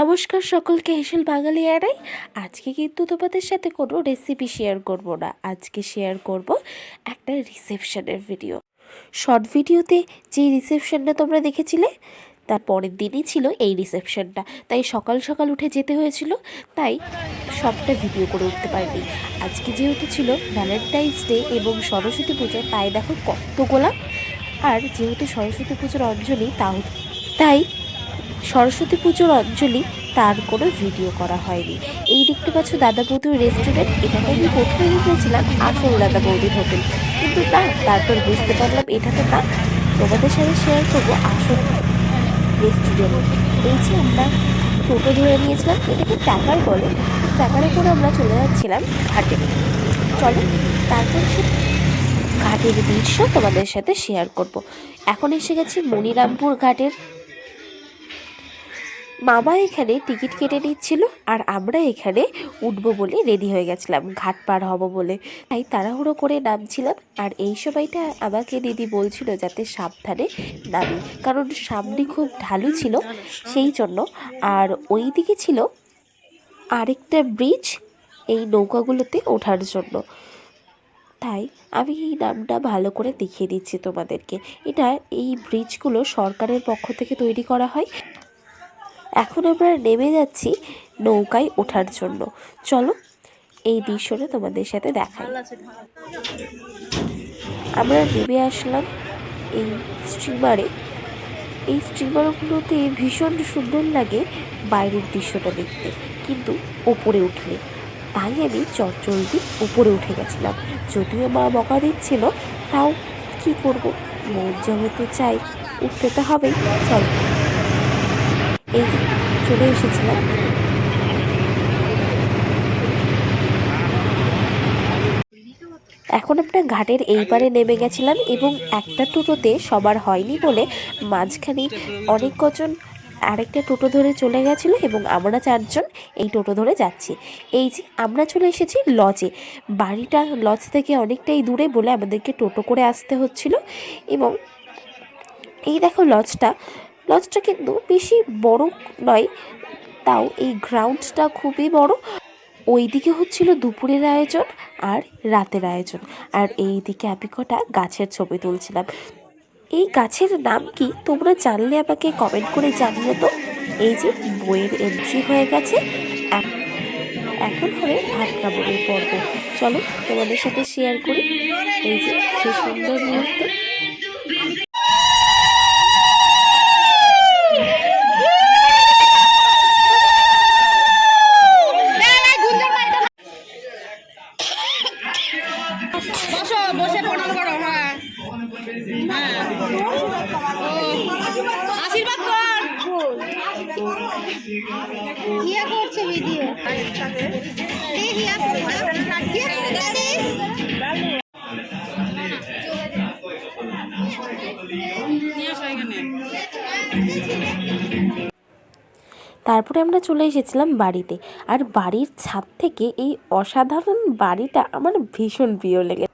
নমস্কার সকলকে হেসেল বাঙালি এড়াই। আজকে কিন্তু তোমাদের সাথে কোনো রেসিপি শেয়ার করব না। আজকে শেয়ার করব একটা রিসেপশনের ভিডিও শর্ট ভিডিওতে যে রিসেপশনটা তোমরা দেখেছিলে, তার পরের দিনই ছিল এই রিসেপশনটা তাই সকাল সকাল উঠে যেতে হয়েছিল, তাই সবটা ভিডিও করে উঠতে পারিনি। আজকে যেহেতু ছিল ভ্যালেন্টাইন্স ডে এবং সরস্বতী পুজো, তাই দেখো কত গোলাপ। আর যেহেতু সরস্বতী পুজোর অঞ্জলি, তাও তাই সরস্বতী পুজোর অঞ্জলি তার কোনো ভিডিও করা হয়নি। এই দেখতে পাচ্ছ দাদা বৌদির রেস্টুরেন্ট এটাকে আমি প্রথমে ভেবেছিলাম আসল দাদা বৌদির হোটেল। কিন্তু না, তারপর বুঝতে পারলাম এটা তো না। তোমাদের সাথে শেয়ার করব আসল রেস্টুরেন্ট এই যে আমরা টোটো ধরে নিয়েছিলাম, এটাকে টাকার বলে। টাকারে করে আমরা চলে যাচ্ছিলাম ঘাটে। চলো, তারপর সে ঘাটের দৃশ্য তোমাদের সাথে শেয়ার করব। এখন এসে গেছি মনিরামপুর ঘাটের মামা এখানে টিকিট কেটে নিচ্ছিল আর আমরা এখানে উঠবো বলে রেডি হয়ে গেছিলাম, ঘাট পার হব বলে। তাই তাড়াহুড়ো করে নামছিলাম আর এই সময়টা আমাকে দিদি বলছিল যাতে সাবধানে নামি, কারণ সামনে খুব ঢালু ছিল সেই জন্য। আর ওই দিকে ছিল আরেকটা ব্রিজ এই নৌকাগুলোতে ওঠার জন্য। তাই আমি এই নামটা ভালো করে দেখিয়ে দিচ্ছি তোমাদেরকে। এটা এই ব্রিজগুলো সরকারের পক্ষ থেকে তৈরি করা হয়। এখন আমরা নেমে যাচ্ছি নৌকায় ওঠার জন্য। চলো, এই দৃশ্যটা তোমাদের সাথে দেখাই। আমরা নেমে আসলাম এই স্টিমারে। এই স্টিমারগুলোতে ভীষণ সুন্দর লাগে বাইরের দৃশ্যটা দেখতে, কিন্তু ওপরে উঠলে। তাই আমি চটচলদি উপরে উঠে গেছিলাম। যদিও মা বকা দিচ্ছিল, তাও কি করব? মন যেহেতু চাই উঠতে তো হবেই। চল। এই চলে এসেছিলাম। এখন আমরা ঘাটের এই পারে নেমে গেছিলাম এবং একটা টোটোতে সবার হয়নি বলে মাঝখানে অনেক কজন আরেকটা টোটো ধরে চলে গেছিল এবং আমরা চারজন এই টোটো ধরে যাচ্ছি। এই যে, আমরা চলে এসেছি লজে। বাড়িটা লজ থেকে অনেকটাই দূরে বলে আমাদেরকে টোটো করে আসতে হচ্ছিল এবং এই দেখো লজটা লজটা কিন্তু বেশি বড় নয়, তাও এই গ্রাউন্ডটা খুবই বড়। ওই দিকে হচ্ছিল দুপুরের আয়োজন আর রাতের আয়োজন। আর এই দিকে আমি কটা গাছের ছবি তুলছিলাম। এই গাছের নাম কি তোমরা জানলে আমাকে কমেন্ট করে জানিও তো এই যে বইয়ের এন্ট্রি হয়ে গেছে। এখ- এখন হবে ভাত কাপড়ের পর্ব। চলো তোমাদের সাথে শেয়ার করি। এই যে সে সুন্দর মুহূর্ত আশীর্বাদ কর। হিয়া করছে ভিডিও। এই করছিস? নিয়ে আসো এখানে তারপরে আমরা চলে এসেছিলাম বাড়িতে। আর বাড়ির ছাদ থেকে এই অসাধারণ বাড়িটা আমার ভীষণ প্রিয় লেগে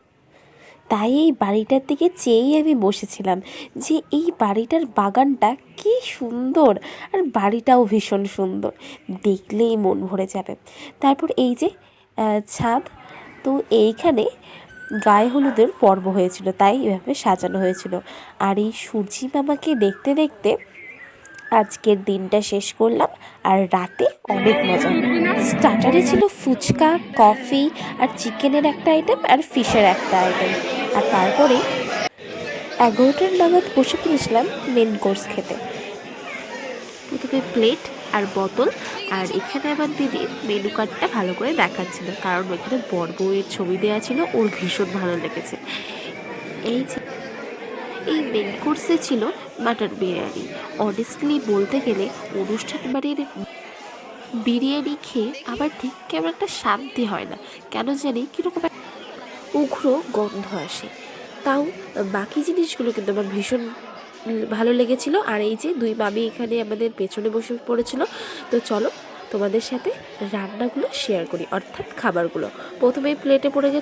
তাই এই বাড়িটার দিকে চেয়েই আমি বসেছিলাম যে এই বাড়িটার বাগানটা কি সুন্দর আর বাড়িটাও ভীষণ সুন্দর। দেখলেই মন ভরে যাবে। তারপর এই যে ছাদ, তো এইখানে গায়ে হলুদের পর্ব হয়েছিল, তাই এভাবে সাজানো হয়েছিল। আর এই সূর্যি মামাকে দেখতে দেখতে আজকের দিনটা শেষ করলাম, আর রাতে অনেক মজা। স্টার্টারে ছিল ফুচকা, কফি, আর চিকেনের একটা আইটেম আর ফিশের একটা আইটেম আর তারপরে এগারোটার নাগাদ বসে পড়েছিলাম মেন কোর্স খেতে। প্রথমে প্লেট আর বোতল আর এখানে আমার দিদি মেনু কার্ডটা ভালো করে দেখাচ্ছিল, কারণ ওখানে বড় বউয়ের ছবি দেওয়া ছিল, ওর ভীষণ ভালো লেগেছে। এই যে, এই মেন কোর্সে ছিল মাটন বিরিয়ানি। অনেস্টলি বলতে গেলে অনুষ্ঠান বাড়ির বিরিয়ানি খেয়ে আমার ঠিক কেমন একটা শান্তি হয় না। কেন জানি কীরকম উগ্র গন্ধ আসে। তাও বাকি জিনিসগুলো কিন্তু আমার ভীষণ ভালো লেগেছিল। আর এই যে দুই মামি এখানে আমাদের পেছনে বসে পড়েছিল। তো চলো তোমাদের সাথে রান্নাগুলো শেয়ার করি, অর্থাৎ খাবারগুলো। প্রথমে প্লেটে পড়ে গে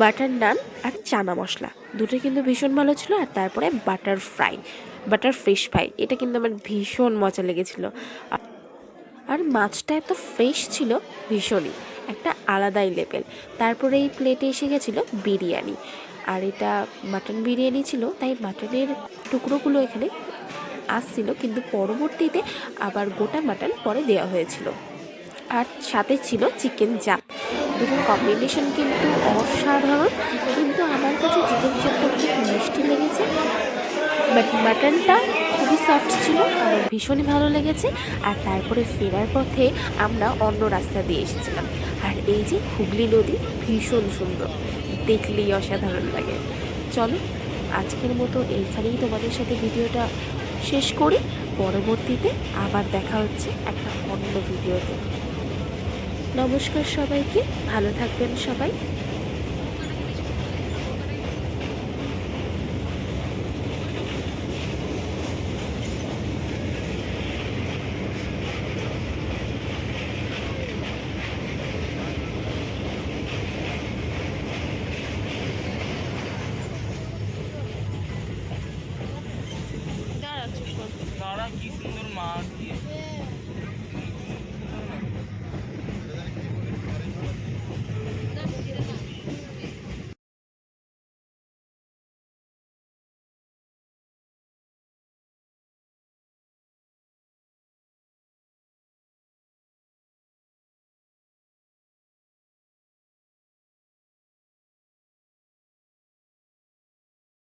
বাটার নান আর চানা মশলা। দুটো কিন্তু ভীষণ ভালো ছিল আর তারপরে butter fry butter fish fry এটা কিন্তু আমার ভীষণ মজা লেগেছিল। আর মাছটা এত ফ্রেশ ছিল ভীষণই। একটা আলাদাই লেভেল। তারপরে এই প্লেটে এসে গেছিল বিরিয়ানি। আর এটা মাটন বিরিয়ানি ছিল, তাই মাটনের টুকরোগুলো এখানে আসছিল, কিন্তু পরবর্তীতে আবার গোটা মাটন পরে দেওয়া হয়েছিল। আর সাথে ছিল চিকেন চাপ দুটো কম্বিনেশন কিন্তু অসাধারণ, কিন্তু আমার কাছে চিকেন চাপটা খুব মিষ্টি লেগেছে। বাট মাটনটা খুবই সফট ছিল, আমার ভীষণই ভালো লেগেছে। আর তারপরে ফেরার পথে আমরা অন্য রাস্তা দিয়ে এসেছিলাম। এই যে হুগলি নদী ভীষণ সুন্দর। দেখলেই অসাধারণ লাগে। চলো, আজকের মতো এইখানেই তোমাদের সাথে ভিডিওটা শেষ করি। পরবর্তীতে আবার দেখা হচ্ছে একটা অন্য ভিডিওতে। নমস্কার সবাইকে, ভালো থাকবেন সবাই।